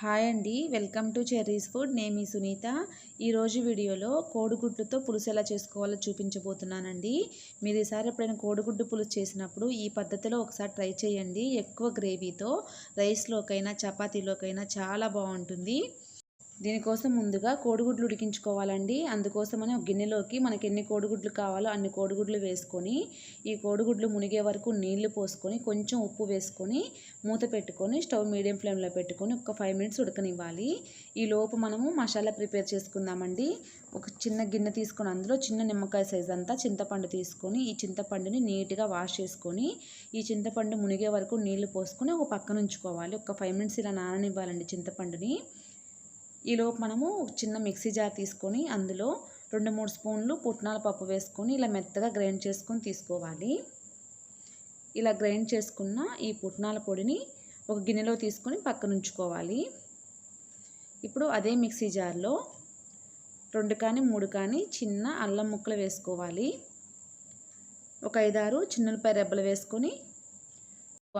Hi అండి. Welcome to cherry's food. నేమి సునీత. ఈరోజు వీడియోలో కోడిగుడ్డుతో పులుసు ఎలా చేసుకోవాలో చూపించబోతున్నానండి. మీరు ఈసారి ఎప్పుడైనా కోడిగుడ్డు పులుసు చేసినప్పుడు ఈ పద్ధతిలో ఒకసారి ట్రై చేయండి. ఎక్కువ గ్రేవీతో రైస్లోకైనా చపాతీలోకైనా చాలా బాగుంటుంది. దీనికోసం ముందుగా కోడిగుడ్లు ఉడికించుకోవాలండి. అందుకోసమని ఒక గిన్నెలోకి మనకి ఎన్ని కోడిగుడ్లు కావాలో అన్ని కోడిగుడ్లు వేసుకొని ఈ కోడిగుడ్లు మునిగే వరకు నీళ్ళు పోసుకొని కొంచెం ఉప్పు వేసుకొని మూత పెట్టుకొని స్టవ్ మీడియం ఫ్లేమ్లో పెట్టుకొని ఒక ఫైవ్ మినిట్స్ ఉడకనివ్వాలి. ఈ లోపు మనము మసాలా ప్రిపేర్ చేసుకుందామండి. ఒక చిన్న గిన్నె తీసుకొని అందులో చిన్న నిమ్మకాయ సైజ్ అంతా చింతపండు తీసుకొని ఈ చింతపండుని నీట్గా వాష్ చేసుకొని ఈ చింతపండు మునిగే వరకు నీళ్ళు పోసుకొని ఒక పక్కన ఉంచుకోవాలి. ఒక ఫైవ్ మినిట్స్ ఇలా నాననివ్వాలండి చింతపండుని. ఈలోపు మనము చిన్న మిక్సీ జార్ తీసుకొని అందులో రెండు మూడు స్పూన్లు పుట్నాల పప్పు వేసుకొని ఇలా మెత్తగా గ్రైండ్ చేసుకొని తీసుకోవాలి. ఇలా గ్రైండ్ చేసుకున్న ఈ పుట్నాల పొడిని ఒక గిన్నెలో తీసుకొని పక్కన ఉంచుకోవాలి. ఇప్పుడు అదే మిక్సీ జార్లో రెండు కానీ మూడు కానీ చిన్న అల్లం ముక్కలు వేసుకోవాలి. ఒక ఐదారు చిన్నలపై రెబ్బలు వేసుకొని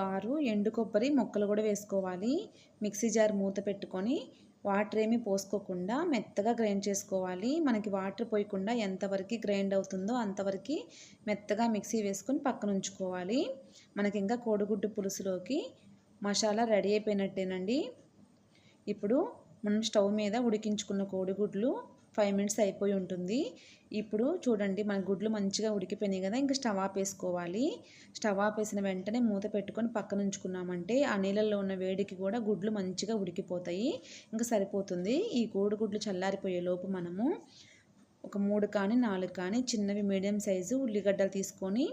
ఆరు ఎండు కొబ్బరి ముక్కలు కూడా వేసుకోవాలి. మిక్సీ జార్ మూత పెట్టుకొని వాటర్ ఏమీ పోసుకోకుండా మెత్తగా గ్రైండ్ చేసుకోవాలి. మనకి వాటర్ పోయకుండా ఎంతవరకు గ్రైండ్ అవుతుందో అంతవరకు మెత్తగా మిక్సీ వేసుకొని పక్కన ఉంచుకోవాలి. మనకి ఇంకా కోడిగుడ్డు పులుసులోకి మసాలా రెడీ అయిపోయినట్టేనండి. ఇప్పుడు మనం స్టవ్ మీద ఉడికించుకున్న కోడిగుడ్లు ఫైవ్ మినిట్స్ అయిపోయి ఉంటుంది. ఇప్పుడు చూడండి మన గుడ్లు మంచిగా ఉడికిపోయినాయి కదా ఇంకా స్టవ్ ఆపేసుకోవాలి స్టవ్ ఆపేసిన వెంటనే మూత పెట్టుకొని పక్కన ఉంచుకున్నామంటే ఆ నీళ్ళల్లో ఉన్న వేడికి కూడా గుడ్లు మంచిగా ఉడికిపోతాయి. ఇంకా సరిపోతుంది. ఈ కోడిగుడ్లు చల్లారిపోయే లోపు మనము ఒక మూడు కానీ నాలుగు కానీ చిన్నవి మీడియం సైజు ఉల్లిగడ్డలు తీసుకొని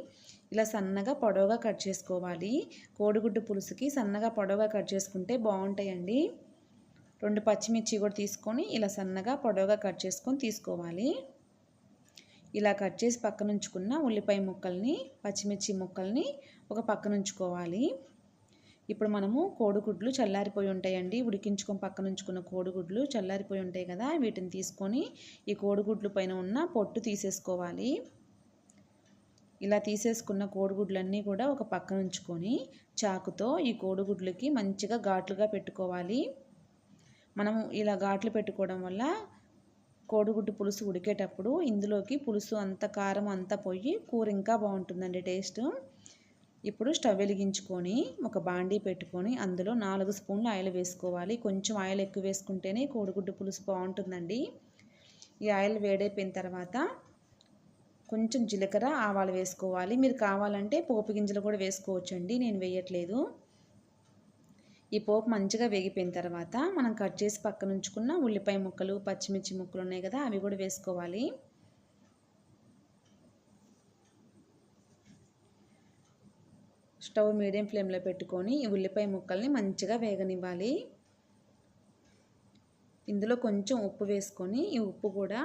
ఇలా సన్నగా పొడవుగా కట్ చేసుకోవాలి. కోడిగుడ్డు పులుసుకి సన్నగా పొడవుగా కట్ చేసుకుంటే బాగుంటాయండి. రెండు పచ్చిమిర్చి కూడా తీసుకొని ఇలా సన్నగా పొడవుగా కట్ చేసుకొని తీసుకోవాలి. ఇలా కట్ చేసి పక్కన ఉంచుకున్న ఉల్లిపాయ ముక్కల్ని పచ్చిమిర్చి ముక్కల్ని ఒక పక్కన ఉంచుకోవాలి. ఇప్పుడు మనము కోడిగుడ్లు చల్లారిపోయి ఉంటాయండి. ఉడికించుకొని పక్కన ఉంచుకున్న కోడిగుడ్లు చల్లారిపోయి ఉంటాయి కదా వీటిని తీసుకొని ఈ కోడిగుడ్లు పైన ఉన్న పొట్టు తీసేసుకోవాలి. ఇలా తీసేసుకున్న కోడిగుడ్లన్నీ కూడా ఒక పక్కన ఉంచుకొని చాకుతో ఈ కోడిగుడ్లకి మంచిగా ఘాట్లుగా పెట్టుకోవాలి. మనము ఇలా ఘాట్లు పెట్టుకోవడం వల్ల కోడిగుడ్డు పులుసు ఉడికేటప్పుడు ఇందులోకి పులుసు అంత కారం అంతా పోయి కూర ఇంకా బాగుంటుందండి టేస్ట్. ఇప్పుడు స్టవ్ వెలిగించుకొని ఒక బాండీ పెట్టుకొని అందులో నాలుగు స్పూన్లు ఆయిల్ వేసుకోవాలి. కొంచెం ఆయిల్ ఎక్కువ వేసుకుంటేనే కోడిగుడ్డు పులుసు బాగుంటుందండి. ఈ ఆయిల్ వేడైపోయిన తర్వాత కొంచెం జీలకర్ర ఆవాలు వేసుకోవాలి. మీరు కావాలంటే పోపు గింజలు కూడా వేసుకోవచ్చండి. నేను వేయట్లేదు. ఈ పోపు మంచిగా వేగిపోయిన తర్వాత మనం కట్ చేసి పక్కన ఉంచుకున్న ఉల్లిపాయ ముక్కలు పచ్చిమిర్చి ముక్కలు ఉన్నాయి కదా అవి కూడా వేసుకోవాలి. స్టవ్ మీడియం ఫ్లేమ్లో పెట్టుకొని ఈ ఉల్లిపాయ ముక్కల్ని మంచిగా వేగనివ్వాలి. ఇందులో కొంచెం ఉప్పు వేసుకొని ఈ ఉప్పు కూడా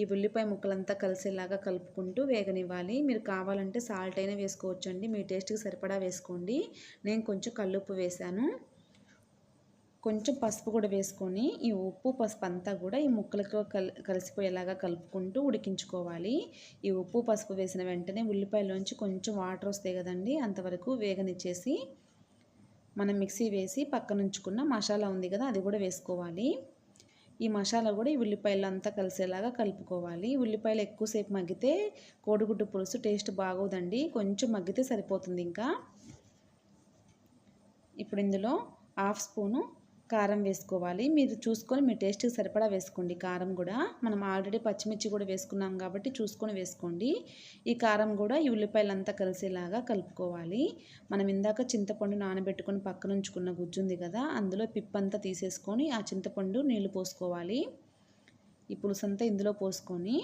ఈ ఉల్లిపాయ ముక్కలంతా కలిసేలాగా కలుపుకుంటూ వేగనివ్వాలి. మీరు కావాలంటే సాల్ట్ అయినా వేసుకోవచ్చండి. మీ టేస్ట్కి సరిపడా వేసుకోండి. నేను కొంచెం కల్లుప్పు వేశాను. కొంచెం పసుపు కూడా వేసుకొని ఈ ఉప్పు పసుపు అంతా కూడా ఈ ముక్కలతో కల్ కలిసిపోయేలాగా కలుపుకుంటూ ఉడికించుకోవాలి. ఈ ఉప్పు పసుపు వేసిన వెంటనే ఉల్లిపాయలోంచి కొంచెం వాటర్ వస్తాయి కదండి అంతవరకు వేగనిచ్చేసి మనం మిక్సీ వేసి పక్కనుంచుకున్న మసాలా ఉంది కదా అది కూడా వేసుకోవాలి. ఈ మసాలా కూడా ఈ ఉల్లిపాయలు అంతా కలిసేలాగా కలుపుకోవాలి. ఉల్లిపాయలు ఎక్కువసేపు మగ్గితే కోడిగుడ్డు పులుసు టేస్ట్ బాగోదండి కొంచెం మగ్గితే సరిపోతుంది ఇంకా. ఇప్పుడు ఇందులో హాఫ్ స్పూను కారం వేసుకోవాలి. మీరు చూసుకొని మీ టేస్ట్కి సరిపడా వేసుకోండి. కారం కూడా మనం ఆల్రెడీ పచ్చిమిర్చి కూడా వేసుకున్నాం కాబట్టి చూసుకొని వేసుకోండి. ఈ కారం కూడా ఈ ఉల్లిపాయలు అంతా కలిసేలాగా కలుపుకోవాలి. మనం ఇందాక చింతపండు నానబెట్టుకొని పక్కన ఉంచుకున్న గుజ్జు ఉంది కదా అందులో పిప్పంతా తీసేసుకొని ఆ చింతపండు నీళ్ళు పోసుకోవాలి. ఈ పులుసు అంతా ఇందులో పోసుకొని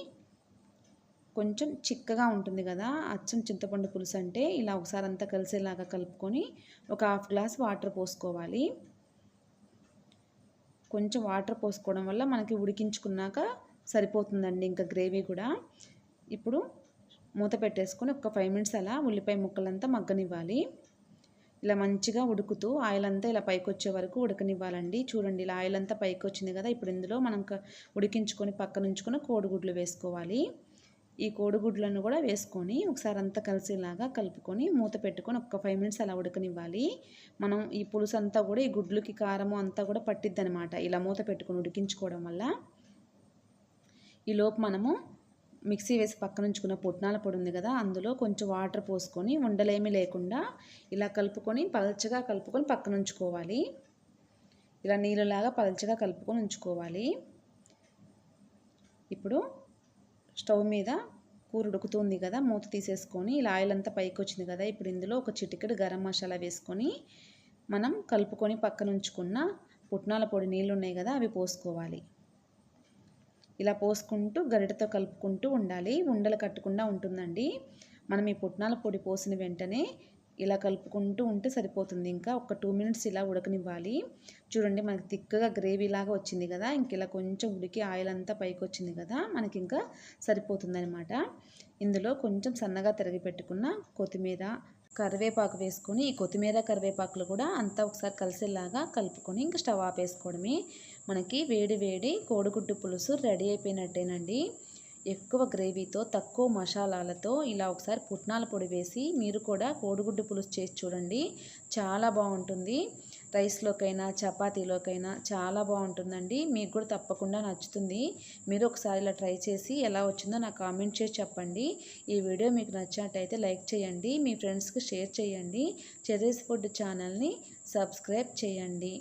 కొంచెం చిక్కగా ఉంటుంది కదా అచ్చం చింతపండు పులుసు అంటే ఇలా ఒకసారి అంతా కలిసేలాగా కలుపుకొని ఒక హాఫ్ గ్లాస్ వాటర్ పోసుకోవాలి. కొంచెం వాటర్ పోసుకోవడం వల్ల మనకి ఉడికించుకున్నాక సరిపోతుందండి ఇంకా గ్రేవీ కూడా. ఇప్పుడు మూత పెట్టేసుకొని ఒక ఫైవ్ మినిట్స్ అలా ఉల్లిపాయ ముక్కలంతా మగ్గనివ్వాలి. ఇలా మంచిగా ఉడుకుతూ ఆయిల్ అంతా ఇలా పైకి వచ్చే వరకు ఉడకనివ్వాలండి. చూడండి ఇలా ఆయిల్ అంతా పైకి వచ్చింది కదా ఇప్పుడు ఇందులో మనం ఉడికించుకొని పక్కనుంచుకొని కోడిగుడ్లు వేసుకోవాలి. ఈ కోడిగుడ్లను కూడా వేసుకొని ఒకసారి అంతా కలిసేలాగా కలుపుకొని మూత పెట్టుకొని ఒక ఫైవ్ మినిట్స్ అలా ఉడకనివ్వాలి. మనం ఈ పులుసు అంతా కూడా ఈ గుడ్లకి కారము అంతా కూడా పట్టిద్ది అనమాట ఇలా మూత పెట్టుకొని ఉడికించుకోవడం వల్ల ఈ లోపు మనము మిక్సీ వేసి పక్కన ఉంచుకున్న పుట్నాల పొడి ఉంది కదా అందులో కొంచెం వాటర్ పోసుకొని ఉండలేమి లేకుండా ఇలా కలుపుకొని పలచగా కలుపుకొని పక్కన ఉంచుకోవాలి ఇలా నీళ్ళలాగా పలచగా కలుపుకొని ఉంచుకోవాలి. ఇప్పుడు స్టవ్ మీద కూర ఉడుకుతుంది కదా మూత తీసేసుకొని ఇలా ఆయిల్ అంతా పైకి వచ్చింది కదా ఇప్పుడు ఇందులో ఒక చిటికెడు గరం మసాలా వేసుకొని మనం కలుపుకొని పక్కన ఉంచుకున్న పుట్నాల పొడి నీళ్ళు ఉన్నాయి కదా అవి పోసుకోవాలి. ఇలా పోసుకుంటూ గరిటతో కలుపుకుంటూ ఉండాలి. ఉండలు కట్టకుండా ఉంటుందండి. మనం ఈ పుట్నాల పొడి పోసిన వెంటనే ఇలా కలుపుకుంటూ ఉంటే సరిపోతుంది. ఇంకా ఒక టూ మినిట్స్ ఇలా ఉడకనివ్వాలి. చూడండి మనకి తిక్కగా గ్రేవీ లాగా వచ్చింది కదా. ఇంక ఇలా కొంచెం ఉడికి ఆయిల్ అంతా పైకి వచ్చింది కదా. మనకి ఇంకా సరిపోతుందనమాట ఇందులో కొంచెం సన్నగా తరిగి పెట్టుకున్న కొత్తిమీర కరివేపాకు వేసుకొని ఈ కొత్తిమీర కరివేపాకులు కూడా అంతా ఒకసారి కలిసేలాగా కలుపుకొని ఇంకా స్టవ్ ఆపేసుకోవడమే. మనకి వేడి వేడి కోడిగుడ్డు పులుసు రెడీ అయిపోయినట్టేనండి. ఎక్కువ గ్రేవీతో తక్కువ మసాలాలతో ఇలా ఒకసారి పుట్నాల పొడి వేసి మీరు కూడా కోడిగుడ్డు పులుసు చేసి చూడండి. చాలా బాగుంటుంది. రైస్లోకైనా చపాతీలోకైనా చాలా బాగుంటుందండి. మీకు కూడా తప్పకుండా నచ్చుతుంది. మీరు ఒకసారి ఇలా ట్రై చేసి ఎలా వచ్చిందో నాకు కామెంట్ చేసి చెప్పండి. ఈ వీడియో మీకు నచ్చినట్టయితే లైక్ చేయండి. మీ ఫ్రెండ్స్కి షేర్ చేయండి. చెరీస్ ఫుడ్ ఛానల్ని సబ్స్క్రైబ్ చేయండి.